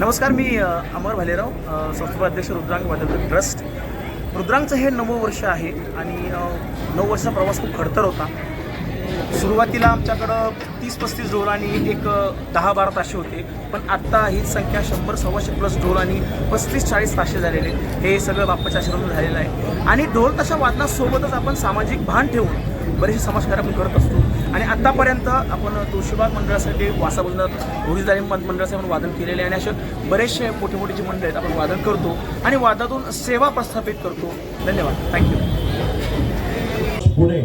नमस्कार मी अमर भालेराव अ, अध्यक्ष रुद्रांग वादळ ट्रस्ट. रुद्रांगचं हे नवं वर्ष आहे आणि नऊ वर्षाचा प्रवास खूप खडतर होता. सुरुवातीला आमच्याकडं तीस पस्तीस ढोल आणि एक दहा बारा ताशे होते. पण आत्ता ही संख्या शंभर सव्वाशे प्लस ढोल आणि पस्तीस चाळीस ताशे झालेले. हे सगळं बाप्पाच्या आशीर्वाद झालेलं आहे. आणि ढोल तशा वादनासोबतच आपण सामाजिक भान ठेवून बरेचसे समाजकार्य आपण करत असतो. आणि आत्तापर्यंत आपण तुळशीबाग मंडळासाठी वासाबुजनाथ घोडीदारी मंडळासाठी आपण वादन केलेले आहे आणि असे बरेचसे मोठे मोठे जे मंडळ आहेत आपण वादन करतो आणि वादातून सेवा प्रस्थापित करतो. धन्यवाद. थँक्यू पुणे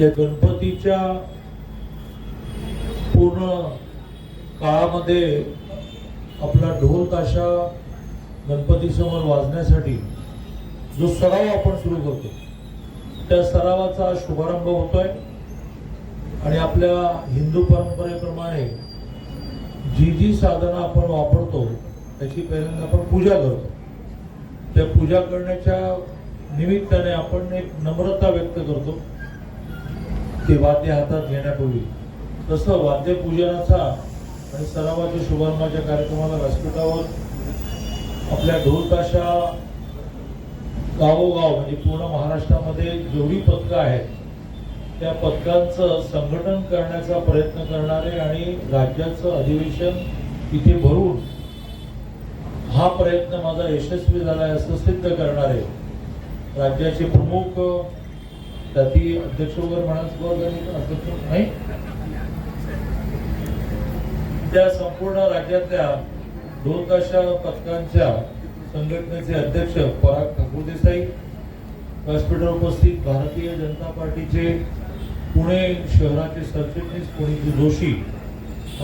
या गणपतीच्या पूर्ण काळामध्ये आपला ढोल ताशा गणपतीसमोर वाजण्यासाठी जो सराव आपण सुरू करतो. त्या सरावाचा शुभारंभ होतोय. आणि आपल्या हिंदू परंपरेप्रमाणे जी जी साधनं आपण वापरतो त्याची पहिल्यांदा आपण पूजा करतो. त्या पूजा करण्याच्या निमित्ताने आपण एक नम्रता व्यक्त करतो. ते वाद्य हातात घेण्यापूर्वी. तसं वाद्यपूजनाचा आणि सरावाच्या शुभारंभाच्या कार्यक्रमाला व्यासपीठावर आपल्या ढोल ताशा गावोगाव म्हणजे पूर्ण महाराष्ट्रामध्ये जेवढी पथकं आहेत त्या पथकांचं संघटन करण्याचा प्रयत्न करणारे आणि राज्याचं अधिवेशन इथे भरून हा प्रयत्न माझा यशस्वी झाला आहे असं सिद्ध करणारे राज्याचे प्रमुख त्याती अध्यक्ष वगैरे म्हणायचं वगैरे अध्यक्ष नाही. त्या संपूर्ण राज्यातल्या दोन ताशा पथकांच्या संघटनेचे अध्यक्ष पराग ठाकूर देसाई व्यासपीठावर उपस्थित भारतीय जनता पार्टीचे पुणे शहराचे सरचिटणीस पुणेजी जोशी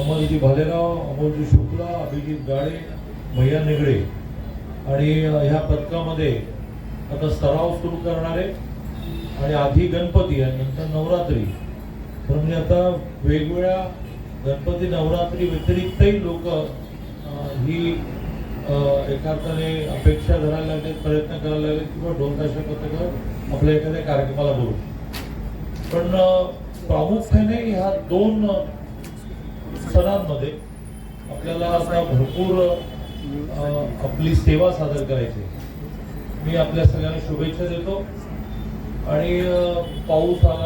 अमरजी भालेराव अमोलजी शुक्ला अभिजित गाडे भैया निगडे. आणि ह्या पथकामध्ये आता सराव सुरू करणारे आणि आधी गणपती आणि नंतर नवरात्री. तर म्हणजे आता वेगवेगळ्या गणपती नवरात्री व्यतिरिक्तही लोक ही एका अर्थाने अपेक्षा धरायला लागले प्रयत्न करायला लागले किंवा दोन ताशा पत्रकार आपल्या एखाद्या कार्यक्रमाला बोलू. पण प्रामुख्याने ह्या दोन सणांमध्ये आपल्याला आता भरपूर आपली सेवा सादर करायची मी आपल्या सगळ्यांना शुभेच्छा देतो. आणि पाऊस आला